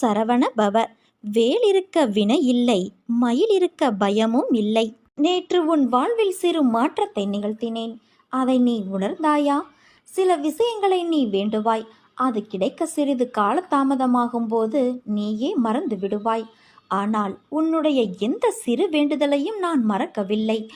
சரவண பவ. வேல் இருக்க வினை இல்லை மயில் இருக்க பயமும் இல்லை. நேற்று உன் வாழ்வில் சிறு மாற்றத்தை நிகழ்த்தினேன். அதை நீ உணர்ந்தாயா? சில விஷயங்களை நீ வேண்டுவாய். அது கிடைக்க சிறிது காலதாமதமாகும் போது நீயே மறந்து விடுவாய். ஆனால் உன்னுடைய எந்த சிறு வேண்டுதலையும் நான் மறக்கவில்லை.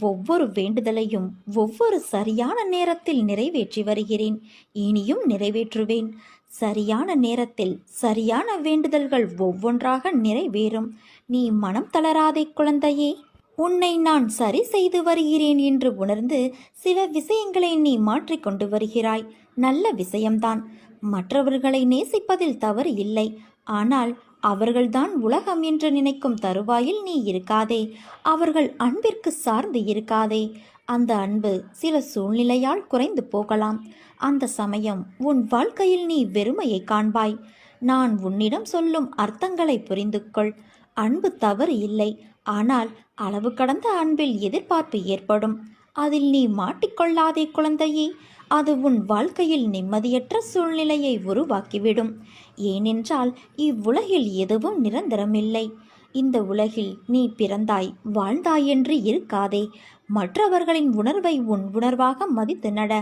ஒவ்வொரு வேண்டுதலையும் ஒவ்வொரு சரியான நேரத்தில் நிறைவேற்றி வருகிறேன். இனியும் நிறைவேற்றுவேன். சரியான நேரத்தில் சரியான வேண்டுதல்கள் ஒவ்வொன்றாக நிறைவேறும். நீ மனம் தளராதே குழந்தையே. உன்னை நான் சரி செய்து வருகிறேன் என்று உணர்ந்து சில விஷயங்களை நீ மாற்றிக்கொண்டு வருகிறாய். நல்ல விஷயம்தான். மற்றவர்களை நேசிப்பதில் தவறு இல்லை. ஆனால் அவர்கள்தான் உலகம் என்று நினைக்கும் தருவாயில் நீ இருக்காதே. அவர்கள் அன்பிற்கு சார்ந்து இருக்காதே. அந்த அன்பு சில சூழ்நிலையால் குறைந்து போகலாம். அந்த சமயம் உன் வாழ்க்கையில் நீ வெறுமையை காண்பாய். நான் உன்னிடம் சொல்லும் அர்த்தங்களை புரிந்து கொள் அன்பு தவறு இல்லை. ஆனால் அளவு கடந்த அன்பில் எதிர்பார்ப்பு ஏற்படும். அதில் நீ மாட்டிக்கொள்ளாதே குழந்தையே. அது உன் வாழ்க்கையில் நிம்மதியற்ற சூழ்நிலையை உருவாக்கிவிடும். ஏனென்றால் இவ்வுலகில் எதுவும் நிரந்தரமில்லை. இந்த உலகில் நீ பிறந்தாய் வாழ்ந்தாய் என்று இருக்காதே. மற்றவர்களின் உணர்வை உன் உணர்வாக மதித்து நட.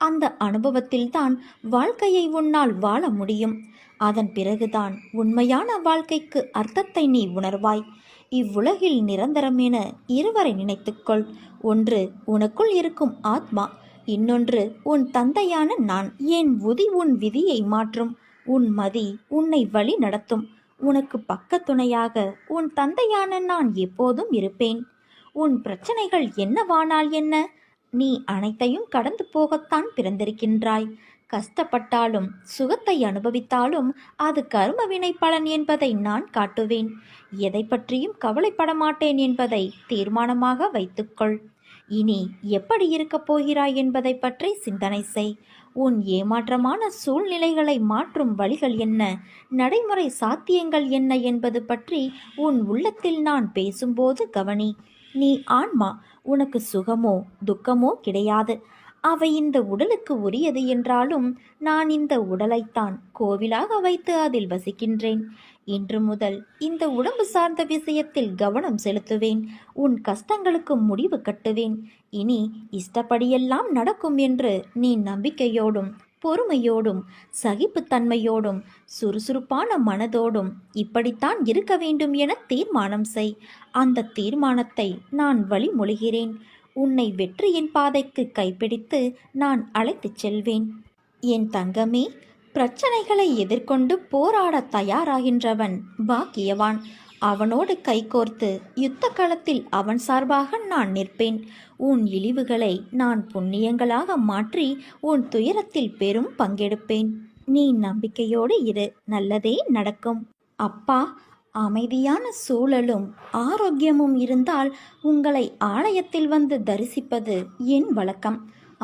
அந்த அனுபவத்தில்தான் வாழ்க்கையை உன்னால் வாழ முடியும். அதன் பிறகுதான் உண்மையான வாழ்க்கைக்கு அர்த்தத்தை நீ உணர்வாய். இவ்வுலகில் நிரந்தரம் என இருவரை நினைத்துக்கொள். ஒன்று உனக்குள் இருக்கும் ஆத்மா. இன்னொன்று உன் தந்தையான நான். என் உதி உன் விதியை மாற்றும்? உன் மதி உன்னை வழி நடத்தும். உனக்கு பக்கத்துணையாக உன் தந்தையான நான் எப்போதும் இருப்பேன். உன் பிரச்சனைகள் என்னவானால் என்ன? நீ அனைத்தையும் கடந்து போகத்தான் பிறந்திருக்கின்றாய். கஷ்டப்பட்டாலும் சுகத்தை அனுபவித்தாலும் அது கர்ம வினை பலன் என்பதை நான் காட்டுவேன். எதை பற்றியும் கவலைப்பட மாட்டேன் என்பதை தீர்மானமாக வைத்துக்கொள். இனி எப்படி இருக்கப் போகிறாய் என்பதை பற்றி சிந்தனை செய். உன் ஏமாற்றமான சூழ்நிலைகளை மாற்றும் வழிகள் என்ன? நடைமுறை சாத்தியங்கள் என்ன என்பது பற்றி உன் உள்ளத்தில் நான் பேசும்போது கவனி. நீ ஆன்மா உனக்கு சுகமோ துக்கமோ கிடையாது. அவை இந்த உடலுக்கு உரியது என்றாலும் நான் இந்த உடலைத்தான் கோவிலாக வைத்து அதில் வசிக்கின்றேன். இன்று முதல் இந்த உடம்பு சார்ந்த விஷயத்தில் கவனம் செலுத்துவேன். உன் கஷ்டங்களுக்கு முடிவு கட்டுவேன். இனி இஷ்டப்படியெல்லாம் நடக்கும் என்று நீ நம்பிக்கையோடும் பொறுமையோடும் சகிப்புத்தன்மையோடும் சுறுசுறுப்பான மனதோடும் இப்படித்தான் இருக்க வேண்டும் என தீர்மானம் செய். அந்த தீர்மானத்தை நான் வழிமொழிகிறேன். உன்னை வெற்றியின் பாதைக்கு கைப்பிடித்து நான் அழைத்துச் செல்வேன். என் தங்கமே பிரச்சனைகளை எதிர்கொண்டு போராட தயாராகின்றவன் பாக்கியவான். அவனோடு கைகோர்த்து யுத்த களத்தில் அவன் சார்பாக நான் நிற்பேன். உன் இழிவுகளை நான் புண்ணியங்களாக மாற்றி உன் துயரத்தில் பெரும் பங்கெடுப்பேன். நீ நம்பிக்கையோடு இரு நல்லதே நடக்கும். அப்பா அமைதியான சூழலும் ஆரோக்கியமும் இருந்தால் உங்களை ஆலயத்தில் வந்து தரிசிப்பது என் வழக்கம்.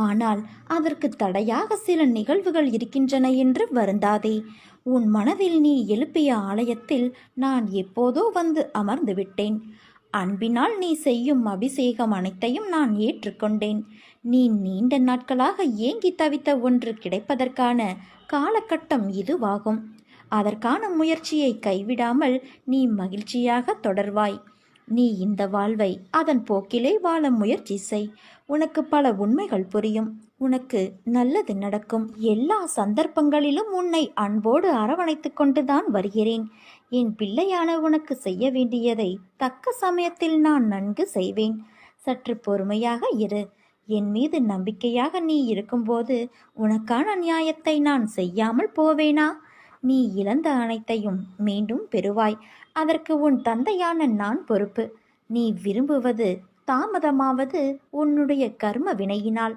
ஆனால் அதற்கு தடையாக சில நிகழ்வுகள் இருக்கின்றன என்று வருந்தாதே. உன் மனதில் நீ எழுப்பிய ஆலயத்தில் நான் எப்போதோ வந்து அமர்ந்து விட்டேன். அன்பினால் நீ செய்யும் அபிஷேகம் அனைத்தையும் நான் ஏற்றுக்கொண்டேன். நீ நீண்ட நாட்களாக ஏங்கி தவித்த ஒன்று கிடைப்பதற்கான காலகட்டம் இதுவாகும். அதற்கான முயற்சியை கைவிடாமல் நீ மகிழ்ச்சியாக தொடர்வாய். நீ இந்த வாழ்வை அதன் போக்கிலே வாழ முயற்சி செய். உனக்கு பல உண்மைகள் புரியும். உனக்கு நல்லது நடக்கும். எல்லா சந்தர்ப்பங்களிலும் உன்னை அன்போடு அரவணைத்து கொண்டுதான் வருகிறேன். என் பிள்ளையான உனக்கு செய்ய வேண்டியதை தக்க சமயத்தில் நான் நன்கு செய்வேன். சற்று பொறுமையாக இரு. என் மீது நம்பிக்கையாக நீ இருக்கும்போது உனக்கான நியாயத்தை நான் செய்யாமல் போவேனா? நீ இழந்த அனைத்தையும் மீண்டும் பெறுவாய். அதற்கு உன் தந்தையான நான் பொறுப்பு. நீ விரும்புவது தாமதமாவது உன்னுடைய கர்ம வினையினால்.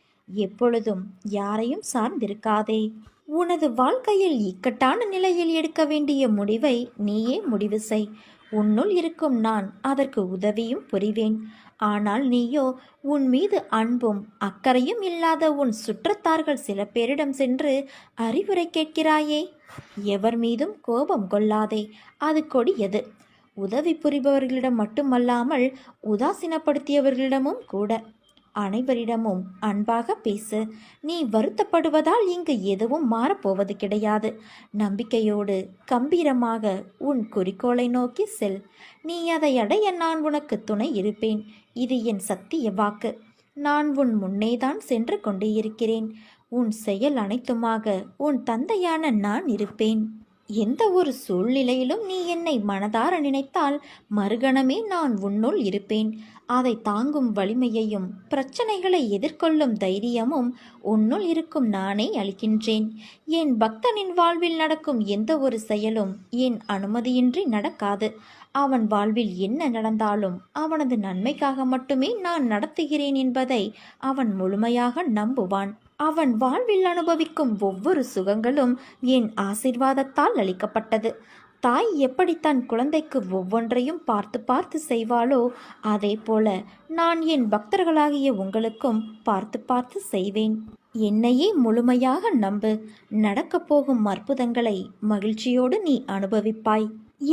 எப்பொழுதும் யாரையும் சார்ந்திருக்காதே. உனது வாழ்க்கையில் இக்கட்டான நிலையில் எடுக்க வேண்டிய முடிவை நீயே முடிவு செய். உன்னுள் இருக்கும் நான் அதற்கு உதவியும் புரிவேன். ஆனால் நீயோ உன் மீது அன்பும் அக்கறையும் இல்லாத உன் சுற்றத்தார்கள் சில பேரிடம் சென்று அறிவுரை கேட்கிறாயே. எவர் மீதும் கோபம் கொள்ளாதே. அது கொடியது. உதவி புரிபவர்களிடம் மட்டுமல்லாமல் உதாசீனப்படுத்தியவர்களிடமும் கூட. அனைவரிடமும் அன்பாக பேசு. நீ வருத்தப்படுவதால் இங்கு எதுவும் மாறப்போவது கிடையாது. நம்பிக்கையோடு கம்பீரமாக உன் குறிக்கோளை நோக்கி செல். நீ அதை அடைய நான் உனக்கு துணை இருப்பேன். இது என் சத்திய வாக்கு. நான் உன் முன்னேதான் சென்று கொண்டே இருக்கிறேன். உன் செயல் அனைத்துமாக உன் தந்தையான நான் இருப்பேன். எந்த ஒரு சூழ்நிலையிலும் நீ என்னை மனதார நினைத்தால் மறுகணமே நான் உன்னுள் இருப்பேன். அதை தாங்கும் வலிமையையும் பிரச்சனைகளை எதிர்கொள்ளும் தைரியமும் உன்னுள் இருக்கும் நானே அளிக்கின்றேன். என் பக்தனின் வாழ்வில் நடக்கும் எந்த ஒரு செயலும் என் அனுமதியின்றி நடக்காது. அவன் வாழ்வில் என்ன நடந்தாலும் அவனது நன்மைக்காக மட்டுமே நான் நடத்துகிறேன் என்பதை அவன் முழுமையாக நம்புவான். அவன் வாழ்வில் அனுபவிக்கும் ஒவ்வொரு சுகங்களும் என் ஆசிர்வாதத்தால் அளிக்கப்பட்டது. தாய் எப்படி தன் குழந்தைக்கு ஒவ்வொன்றையும் பார்த்து பார்த்து செய்வாளோ அதே போல நான் என் பக்தர்களாகிய உங்களுக்கும் பார்த்து பார்த்து செய்வேன். என்னையே முழுமையாக நம்பு. நடக்கப் போகும் அற்புதங்களை மகிழ்ச்சியோடு நீ அனுபவிப்பாய்.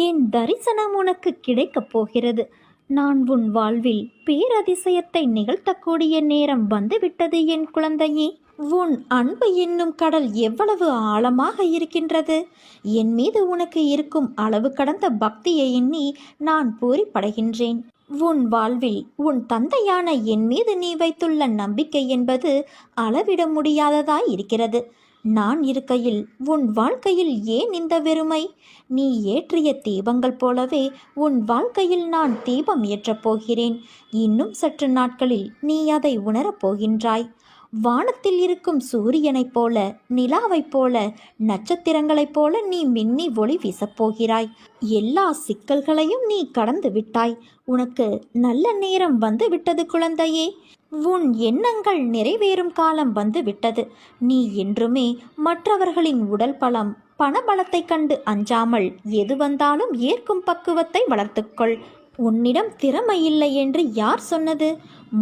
என் தரிசனம் உனக்கு கிடைக்கப் போகிறது. நான் உன் வாழ்வில் பேரதிசயத்தை நிகழ்த்தக்கூடிய நேரம் வந்துவிட்டது என் குழந்தையே. உன் அன்பு என்னும் கடல் எவ்வளவு ஆழமாக இருக்கின்றது? என் மீது உனக்கு இருக்கும் அளவு கடந்த பக்தியை எண்ணி நான் பூரிப்படைகின்றேன். உன் வாழ்வில் உன் தந்தையான என் மீது நீ வைத்துள்ள நம்பிக்கை என்பது அளவிட முடியாததாய் இருக்கிறது. நான் இருக்கையில் உன் வாழ்க்கையில் ஏன் இந்த வெறுமை? நீ ஏற்றிய தீபங்கள் போலவே உன் வாழ்க்கையில் நான் தீபம் ஏற்றப் போகிறேன். இன்னும் சற்று நாட்களில் நீ அதை உணரப் போகின்றாய். வானத்தில் இருக்கும் சூரியனைப் போல நிலாவைப் போல நட்சத்திரங்களைப் போல நீ மின்னி ஒளி வீசப்போகிறாய். எல்லா சிக்கல்களையும் நீ கடந்து விட்டாய். உனக்கு நல்ல நேரம் வந்து விட்டது குழந்தையே. உன் எண்ணங்கள் நிறைவேறும் காலம் வந்து விட்டது. நீ என்றுமே மற்றவர்களின் உடல் பலம் பணபலத்தைக் கண்டு அஞ்சாமல் எது வந்தாலும் ஏற்கும் பக்குவத்தை வளர்த்துக்கொள். உன்னிடம் திறமை இல்லை என்று யார் சொன்னது?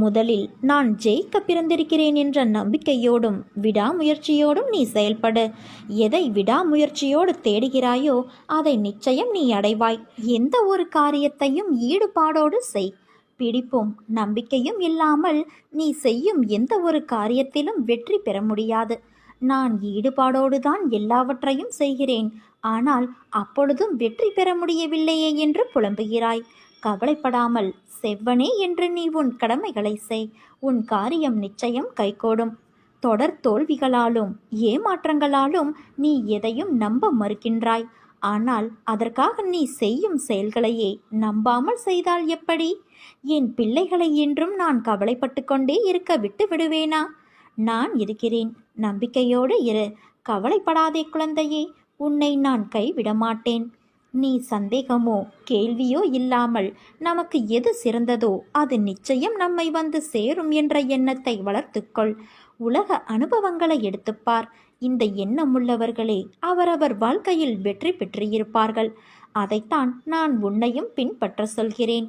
முதலில் நான் ஜெயிக்க பிறந்திருக்கிறேன் என்ற நம்பிக்கையோடும் விடாமுயற்சியோடும் நீ செயல்படு. எதை விடாமுயற்சியோடு தேடுகிறாயோ அதை நிச்சயம் நீ அடைவாய். எந்த ஒரு காரியத்தையும் ஈடுபாடோடு செய். பிடிப்பும் நம்பிக்கையும் இல்லாமல் நீ செய்யும் எந்த ஒரு காரியத்திலும் வெற்றி பெற முடியாது. நான் ஈடுபாடோடு தான் எல்லாவற்றையும் செய்கிறேன். ஆனால் அப்பொழுதும் வெற்றி பெற முடியவில்லையே என்று புலம்புகிறாய். கவலைப்படாமல் செவ்வனே என்று நீ உன் கடமைகளை செய் உன் காரியம் நிச்சயம் கைகூடும். தொடர் தோல்விகளாலும் ஏமாற்றங்களாலும் நீ எதையும் நம்ப மறுக்கின்றாய். ஆனால் அதற்காக நீ செய்யும் செயல்களையே நம்பாமல் செய்தால் எப்படி? என் பிள்ளைகளை என்றும் நான் கவலைப்பட்டு கொண்டே இருக்க விட்டு விடுவேனா? நான் இருக்கிறேன். நம்பிக்கையோடு இரு. கவலைப்படாதே குழந்தையே. உன்னை நான் கைவிட மாட்டேன் நீ சந்தேகமோ கேள்வியோ இல்லாமல் நமக்கு எது சிறந்ததோ அது நிச்சயம் நம்மை வந்து சேரும் என்ற எண்ணத்தை வளர்த்துக்கொள். உலக அனுபவங்களை எடுத்துப்பார் இந்த எண்ணமுள்ளவர்களே அவரவர் வாழ்க்கையில் வெற்றி பெற்றிருப்பார்கள். அதைத்தான் நான் உன்னையும் பின்பற்ற சொல்கிறேன்.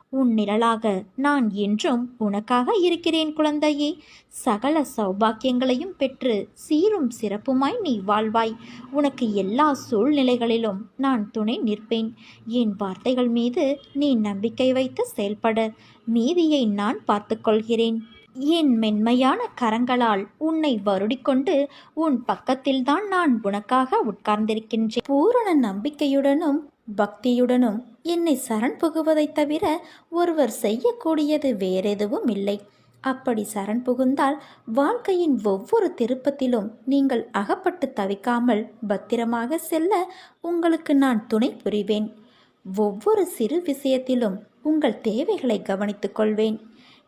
உன் நிழலாக நான் என்றும் உனக்காக இருக்கிறேன் குழந்தையே. சகல சௌபாக்கியங்களையும் பெற்று சீரும் சிறப்புமாய் நீ வாழ்வாய். உனக்கு எல்லா சூழ்நிலைகளிலும் நான் துணை நிற்பேன். என் வார்த்தைகள் மீது நீ நம்பிக்கை வைத்து செயல்பட. மீதியை நான் பார்த்துக்கொள்கிறேன். என் மென்மையான கரங்களால் உன்னை வருடிக்கொண்டு உன் பக்கத்தில்தான் நான் உனக்காக உட்கார்ந்திருக்கின்றேன். பூரண நம்பிக்கையுடனும் பக்தியுடனும் என்னை சரண் புகுவதைத் தவிர ஒருவர் செய்யக்கூடியது வேறெதுவும் இல்லை. அப்படி சரண் புகுந்தால் வாழ்க்கையின் ஒவ்வொரு திருப்பத்திலும் நீங்கள் அகப்பட்டு தவிக்காமல் பத்திரமாக செல்ல உங்களுக்கு நான் துணை புரிவேன். ஒவ்வொரு சிறு விஷயத்திலும் உங்கள் தேவைகளை கவனித்துக் கொள்வேன்.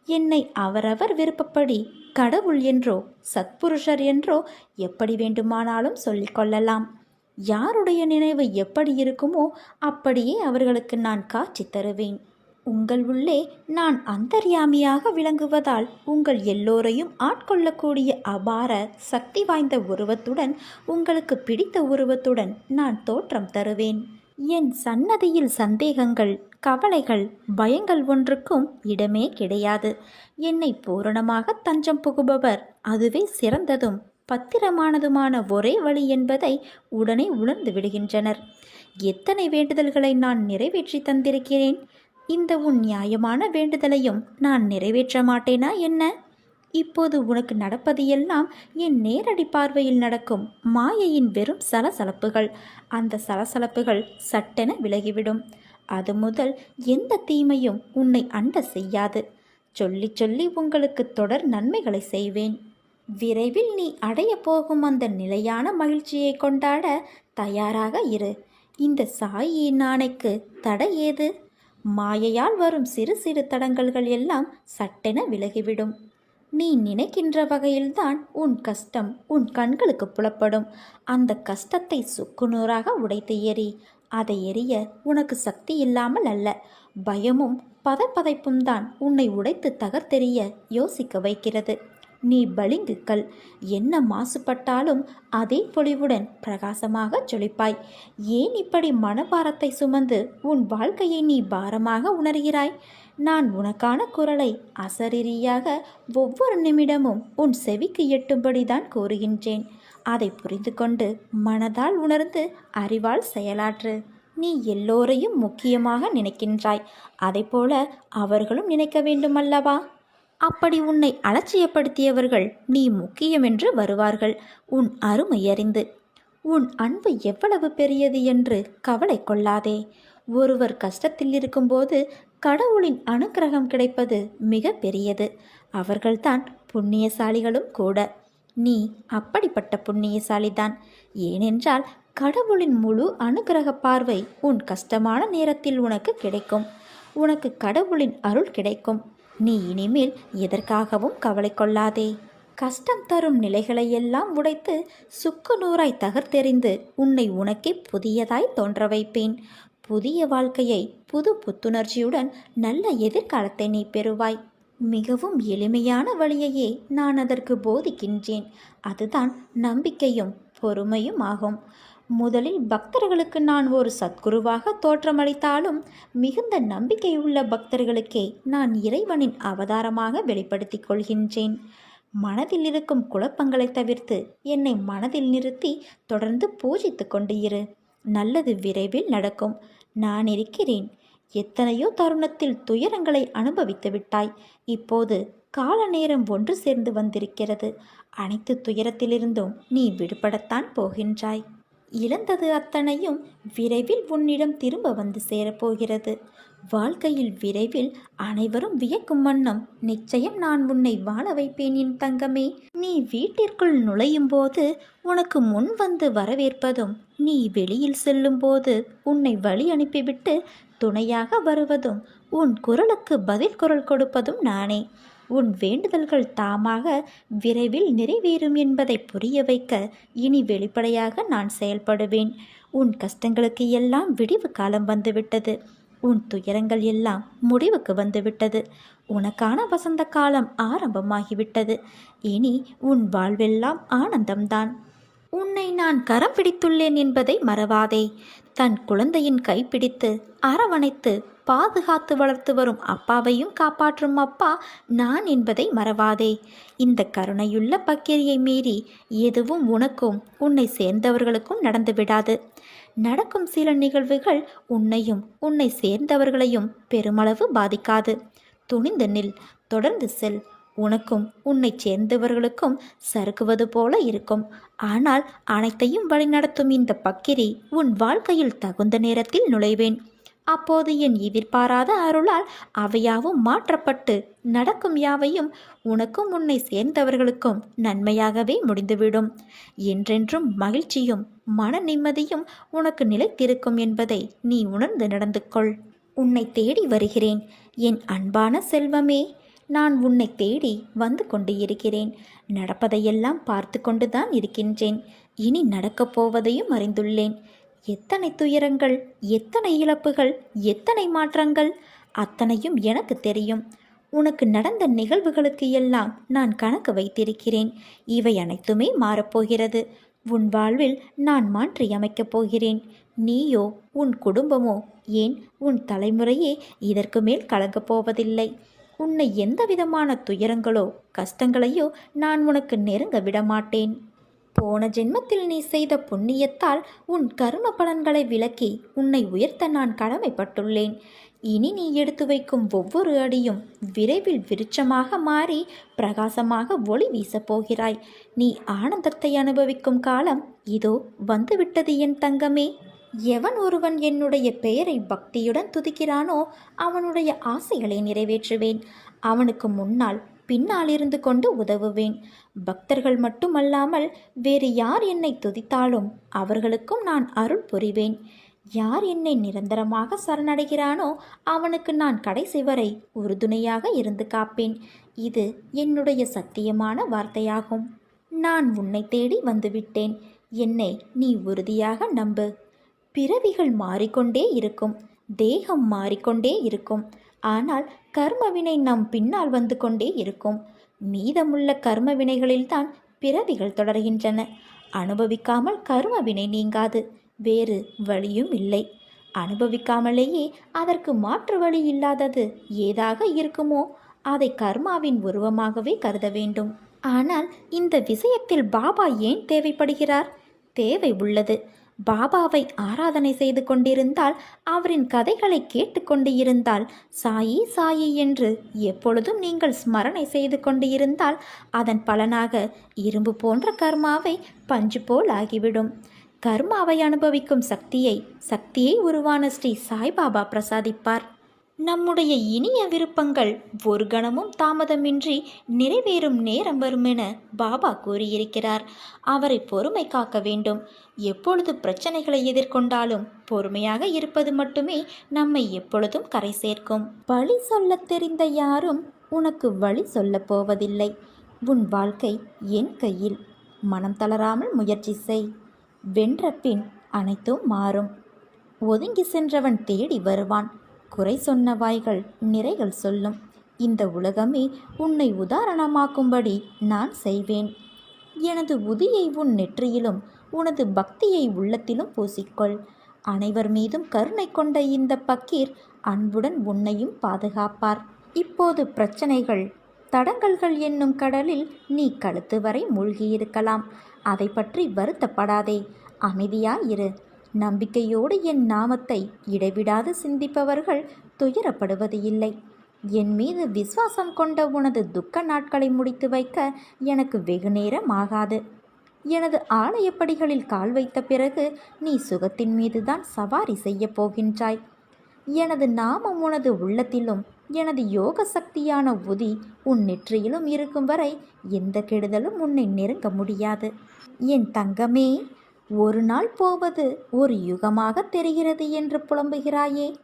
என்னை அவரவர் விருப்பப்படி கடவுள் என்றோ சத்புருஷர் என்றோ எப்படி வேண்டுமானாலும் சொல்லிக்கொள்ளலாம் யாருடைய நினைவு எப்படி இருக்குமோ அப்படியே அவர்களுக்கு நான் காட்சி தருவேன். உங்கள் உள்ளே நான் அந்தர்யாமியாக விளங்குவதால் உங்கள் எல்லோரையும் ஆட்கொள்ளக்கூடிய அபார சக்தி வாய்ந்த உருவத்துடன் உங்களுக்கு பிடித்த உருவத்துடன் நான் தோற்றம் தருவேன். என் சன்னதியில் சந்தேகங்கள் கவலைகள் பயங்கள் ஒன்றுக்கும் இடமே கிடையாது. என்னை பூரணமாக தஞ்சம் புகுபவர் அதுவே சிறந்ததும். பத்திரமானதுமான ஒரே வழி என்பதை உடனே உணர்ந்து விடுகின்றனர். எத்தனை வேண்டுதல்களை நான் நிறைவேற்றி தந்திருக்கிறேன்? இந்த உன் நியாயமான வேண்டுதலையும் நான் நிறைவேற்ற மாட்டேனா என்ன? இப்போது உனக்கு நடப்பது எல்லாம் என் நேரடி பார்வையில் நடக்கும் மாயையின் வெறும் சலசலப்புகள். அந்த சலசலப்புகள் சட்டென விலகிவிடும். அது முதல் எந்த தீமையும் உன்னை அண்ட செய்யாது. சொல்லி சொல்லி உங்களுக்கு தொடர் நன்மைகளை செய்வேன். விரைவில் நீ அடையப் போகும் அந்த நிலையான மகிழ்ச்சியை கொண்டாட தயாராக இரு. இந்த சாயின் நாணைக்கு தடை ஏது? மாயையால் வரும் சிறு சிறு தடங்கல்கள் எல்லாம் சட்டென விலகிவிடும். நீ நினைக்கின்ற வகையில்தான் உன் கஷ்டம் உன் கண்களுக்கு புலப்படும். அந்த கஷ்டத்தை சுக்குநூறாக உடைத்து எறி அதை எரிய உனக்கு சக்தி இல்லாமல் அல்ல பயமும் பதப்பதைப்பும் தான் உன்னை உடைத்து தகர்த்தெறிய யோசிக்க வைக்கிறது. நீ பளிங்குக்கல். என்ன மாசுபட்டாலும் அதே பொலிவுடன் பிரகாசமாக ஜொலிப்பாய். ஏன் இப்படி மனபாரத்தை சுமந்து உன் வாழ்க்கையை நீ பாரமாக உணர்கிறாய்? நான் உனக்கான குரலை அசரீரியாக ஒவ்வொரு நிமிடமும் உன் செவிக்கு எட்டும்படிதான் கூறுகின்றேன். அதை புரிந்து கொண்டு மனதால் உணர்ந்து அறிவால் செயலாற்று. நீ எல்லோரையும் முக்கியமாக நினைக்கின்றாய். அதைப்போல அவர்களும் நினைக்க வேண்டுமல்லவா? அப்படி உன்னை அலட்சியப்படுத்தியவர்கள் நீ முக்கியமென்று வருவார்கள். உன் அருமை அறிந்து. உன் அன்பு எவ்வளவு பெரியது என்று கவலை கொள்ளாதே. ஒருவர் கஷ்டத்தில் இருக்கும்போது கடவுளின் அனுக்கிரகம் கிடைப்பது மிக பெரியது. அவர்கள்தான் புண்ணியசாலிகளும் கூட. நீ அப்படிப்பட்ட புண்ணியசாலிதான். ஏனென்றால் கடவுளின் முழு அனுகிரக பார்வை உன் கஷ்டமான நேரத்தில் உனக்கு கிடைக்கும். உனக்கு கடவுளின் அருள் கிடைக்கும். நீ இனிமேல் எதற்காகவும் கவலை கொள்ளாதே கஷ்டம் தரும் நிலைகளையெல்லாம் உடைத்து சுக்கு நூறாய் தகர்த்தெறிந்து உன்னை உனக்கே புதியதாய் தோன்ற வைப்பேன். புதிய வாழ்க்கையை புது புத்துணர்ச்சியுடன் நல்ல எதிர்காலத்தை நீ பெறுவாய். மிகவும் எளிமையான வழியையே நான் அதற்கு போதிக்கின்றேன். அதுதான் நம்பிக்கையும் பொறுமையும் ஆகும். முதலில் பக்தர்களுக்கு நான் ஒரு சத்குருவாக தோற்றமளித்தாலும் மிகுந்த நம்பிக்கையுள்ள பக்தர்களுக்கே நான் இறைவனின் அவதாரமாக வெளிப்படுத்திக் கொள்கின்றேன். மனதில் இருக்கும் குழப்பங்களை தவிர்த்து என்னை மனதில் நிறுத்தி தொடர்ந்து பூஜித்து கொண்டு இரு. நல்லது விரைவில் நடக்கும். நான் இருக்கிறேன். எத்தனையோ தருணத்தில் துயரங்களை அனுபவித்து விட்டாய். இப்போது கால நேரம் ஒன்று சேர்ந்து வந்திருக்கிறது. அனைத்து துயரத்திலிருந்தும் நீ விடுபடத்தான் போகின்றாய். இழந்தது அத்தனையும் விரைவில் உன்னிடம் திரும்ப வந்து சேரப்போகிறது. வாழ்க்கையில் விரைவில் அனைவரும் வியக்கும் வண்ணம் நிச்சயம் நான் உன்னை வாழ வைப்பேன் என் தங்கமே. நீ வீட்டிற்குள் நுழையும் போது உனக்கு முன் வந்து வரவேற்பதும் நீ வெளியில் செல்லும்போது உன்னை வழி அனுப்பிவிட்டு துணையாக வருவதும் உன் குரலுக்கு பதில் குரல் கொடுப்பதும் நானே. உன் வேண்டுதல்கள் தாமாக விரைவில் நிறைவேறும் என்பதை புரிய வைக்க இனி வெளிப்படையாக நான் செயல்படுவேன். உன் கஷ்டங்களுக்கு எல்லாம் விடிவு காலம் வந்துவிட்டது. உன் துயரங்கள் எல்லாம் முடிவுக்கு வந்துவிட்டது. உனக்கான வசந்த காலம் ஆரம்பமாகிவிட்டது. இனி உன் வாழ்வெல்லாம் ஆனந்தம்தான். உன்னை நான் கரம் பிடித்துள்ளேன் என்பதை மறவாதே. தன் குழந்தையின் கைப்பிடித்து அரவணைத்து பாதுகாத்து வளர்த்து வரும் அப்பாவையும் காப்பாற்றும் அப்பா நான் என்பதை மறவாதே. இந்த கருணையுள்ள பக்கிரியை மீறி எதுவும் உனக்கும் உன்னை சேர்ந்தவர்களுக்கும் நடந்துவிடாது நடக்கும் சில நிகழ்வுகள் உன்னையும் உன்னை சேர்ந்தவர்களையும் பெருமளவு பாதிக்காது. துணிந்து நில் தொடர்ந்து செல். உனக்கும் உன்னை சேர்ந்தவர்களுக்கும் சறுக்குவது போல இருக்கும். ஆனால் அனைத்தையும் வழிநடத்தும் இந்த பக்கிரி உன் வாழ்க்கையில் தகுந்த நேரத்தில் நுழைவேன். அப்போது என் எதிர்பாராத அருளால் அவையாவும் மாற்றப்பட்டு நடக்கும் யாவையும் உனக்கும் உன்னை சேர்ந்தவர்களுக்கும் நன்மையாகவே முடிந்துவிடும். என்றென்றும் மகிழ்ச்சியும் மன நிம்மதியும் உனக்கு நிலைத்திருக்கும் என்பதை நீ உணர்ந்து நடந்து கொள் உன்னை தேடி வருகிறேன். என் அன்பான செல்வமே நான் உன்னை தேடி வந்து கொண்டு இருக்கிறேன் நடப்பதையெல்லாம் பார்த்து கொண்டுதான் இருக்கின்றேன். இனி நடக்கப் போவதையும் அறிந்துள்ளேன். எத்தனை துயரங்கள் எத்தனை இழப்புகள் எத்தனை மாற்றங்கள் அத்தனையும் எனக்கு தெரியும். உனக்கு நடந்த நிகழ்வுகளுக்கு எல்லாம் நான் கணக்கு வைத்திருக்கிறேன். இவை அனைத்துமே மாறப்போகிறது. உன் வாழ்வில் நான் மாற்றி அமைக்கப் போகிறேன். நீயோ உன் குடும்பமோ ஏன் உன் தலைமுறையே இதற்கு மேல் கலங்கப் போவதில்லை? உன்னை எந்த விதமான துயரங்களோ கஷ்டங்களையோ நான் உனக்கு நெருங்க விடமாட்டேன். போன ஜென்மத்தில் நீ செய்த புண்ணியத்தால் உன் கரும பலன்களை விளக்கி உன்னை உயர்த்த நான் கடமைப்பட்டுள்ளேன். இனி நீ எடுத்து வைக்கும் ஒவ்வொரு அடியும் விரைவில் விருட்சமாக மாறி பிரகாசமாக ஒளி வீசப் போகிறாய். நீ ஆனந்தத்தை அனுபவிக்கும் காலம் இதோ வந்துவிட்டது என் தங்கமே. எவன் ஒருவன் என்னுடைய பெயரை பக்தியுடன் துதிக்கிறானோ அவனுடைய ஆசைகளை நிறைவேற்றுவேன். அவனுக்கு முன்னால் பின்னால் இருந்து கொண்டு உதவுவேன். பக்தர்கள் மட்டுமல்லாமல் வேறு யார் என்னை துதித்தாலும் அவர்களுக்கும் நான் அருள் புரிவேன். யார் என்னை நிரந்தரமாக சரணடைகிறானோ அவனுக்கு நான் கடைசி வரை உறுதுணையாக இருந்து காப்பேன். இது என்னுடைய சத்தியமான வார்த்தையாகும். நான் உன்னை தேடி வந்துவிட்டேன். என்னை நீ உறுதியாக நம்பு. பிறவிகள் மாறிக்கொண்டே இருக்கும். தேகம் மாறிக்கொண்டே இருக்கும். ஆனால் கர்மவினை நம் பின்னால் வந்து கொண்டே இருக்கும். மீதமுள்ள கர்ம வினைகளில்தான் பிறவிகள் தொடர்கின்றன. அனுபவிக்காமல் கர்மவினை நீங்காது. வேறு வழியும் இல்லை. அனுபவிக்காமலேயே அதற்கு மாற்று வழி இல்லாதது ஏதாக இருக்குமோ? அதை கர்மாவின் உருவமாகவே கருத வேண்டும். ஆனால் இந்த விஷயத்தில் பாபா ஏன் தேவைப்படுகிறார்? தேவை உள்ளது. பாபாவை ஆராதனை செய்து கொண்டிருந்தால் அவரின் கதைகளை கேட்டுக்கொண்டு இருந்தால் சாயி சாயி என்று எப்பொழுதும் நீங்கள் ஸ்மரணை செய்து கொண்டு இருந்தால் அதன் பலனாக இரும்பு போன்ற கர்மாவை பஞ்சு போல் ஆகிவிடும். கர்மாவை அனுபவிக்கும் சக்தியை சக்தியை உருவான ஸ்ரீ சாய்பாபா பிரசாதிப்பார். நம்முடைய இனிய விருப்பங்கள் ஒரு கணமும் தாமதமின்றி நிறைவேறும் நேரம் வரும் என பாபா கூறியிருக்கிறார். அவரை பொறுமை காக்க வேண்டும். எப்பொழுது பிரச்சனைகளை எதிர்கொண்டாலும் பொறுமையாக இருப்பது மட்டுமே நம்மை எப்பொழுதும் கரை சேர்க்கும். வழி சொல்லத் தெரிந்த யாரும் உனக்கு வழி சொல்லப் போவதில்லை. உன் வாழ்க்கை என் கையில். மனம் தளராமல் முயற்சி செய். வென்ற பின் அனைத்தும் மாறும். ஒதுங்கி சென்றவன் தேடி வருவான். குறை சொன்ன வாய்கள் நிறைகள் சொல்லும். இந்த உலகமே உன்னை உதாரணமாக்கும்படி நான் செய்வேன். எனது உதியை உன் நெற்றியிலும் உனது பக்தியை உள்ளத்திலும் பூசிக்கொள். அனைவர் மீதும் கருணை கொண்ட இந்த பக்கீர் அன்புடன் உன்னையும் பாதுகாப்பார். இப்போது பிரச்சனைகள். தடங்கல்கள் என்னும் கடலில் நீ கழுத்து வரை மூழ்கியிருக்கலாம். அதை பற்றி வருத்தப்படாதே அமைதியாயிரு நம்பிக்கையோடு என் நாமத்தை இடைவிடாது சிந்திப்பவர்கள் துயரப்படுவது இல்லை. என் மீது விசுவாசம் கொண்ட உனது துக்க நாட்களை முடித்து வைக்க எனக்கு வெகு நேரம் ஆகாது. எனது ஆலயப்படிகளில் கால் வைத்த பிறகு நீ சுகத்தின் மீதுதான் சவாரி செய்யப் போகின்றாய். எனது நாமம் உனது உள்ளத்திலும் எனது யோக சக்தியான உதி உன் நெற்றியிலும் இருக்கும் வரை எந்த கெடுதலும் உன்னை நெருங்க முடியாது. என் தங்கமே! ஒரு நாள் போவது ஒரு யுகமாக தெரிகிறது என்று புலம்புகிறாயே.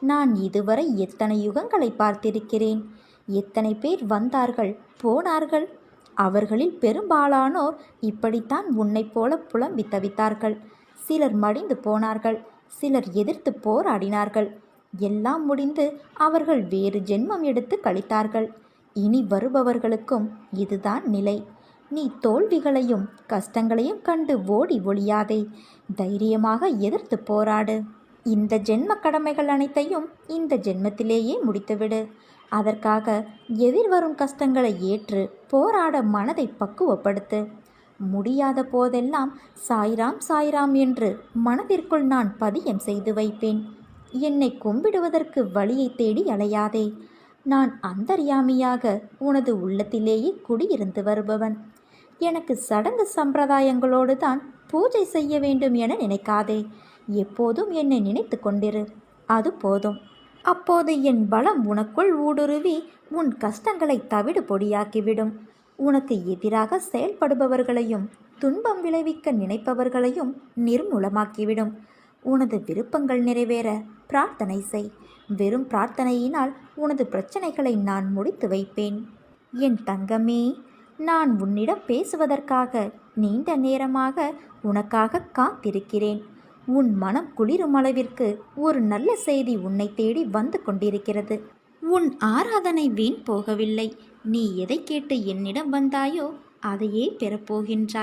நான் இதுவரை எத்தனை யுகங்களை பார்த்திருக்கிறேன்? எத்தனை பேர் வந்தார்கள் போனார்கள்? அவர்களில் பெரும்பாலானோர் இப்படித்தான் உன்னைப் போல புலம்பி தவித்தார்கள். சிலர் மடிந்து போனார்கள் சிலர் எதிர்த்து போராடினார்கள். எல்லாம் முடிந்து அவர்கள் வேறு ஜென்மம் எடுத்து கழித்தார்கள். இனி வருபவர்களுக்கும் இதுதான் நிலை. நீ தோல்விகளையும் கஷ்டங்களையும் கண்டு ஓடி ஒளியாதே. தைரியமாக எதிர்த்து போராடு. இந்த ஜென்ம கடமைகள் அனைத்தையும் இந்த ஜென்மத்திலேயே முடித்துவிடு. அதற்காக எதிர்வரும் கஷ்டங்களை ஏற்று போராட மனதை பக்குவப்படுத்து. முடியாத போதெல்லாம் சாய்ராம் சாய்ராம் என்று மனதிற்குள் நான் பதியம் செய்து வைப்பேன். என்னை கும்பிடுவதற்கு வழியை தேடி அலையாதே. நான் அந்தர்யாமியாக உனது உள்ளத்திலேயே குடியிருந்து வருபவன். எனக்கு சடங்கு சம்பிரதாயங்களோடு தான் பூஜை செய்ய வேண்டும் என நினைக்காதே. எப்போதும் என்னை நினைத்து கொண்டிரு. அது போதும். அப்போது என் பலம் உனக்குள் ஊடுருவி உன் கஷ்டங்களை தவிடு பொடியாக்கிவிடும். உனக்கு எதிராக செயல்படுபவர்களையும் துன்பம் விளைவிக்க நினைப்பவர்களையும் நிர்மூலமாக்கிவிடும். உனது விருப்பங்கள் நிறைவேற பிரார்த்தனை செய். வெறும் பிரார்த்தனையினால் உனது பிரச்சனைகளை நான் முடித்து வைப்பேன். என் தங்கமே நான் உன்னிடம் பேசுவதற்காக நீண்ட நேரமாக உனக்காக காத்திருக்கிறேன். உன் மனம் குளிரும் அளவிற்கு ஒரு நல்ல செய்தி உன்னை தேடி வந்து கொண்டிருக்கிறது. உன் ஆராதனை வீண் போகவில்லை. நீ எதை கேட்டு என்னிடம் வந்தாயோ அதையே பெறப்போகின்றாய்.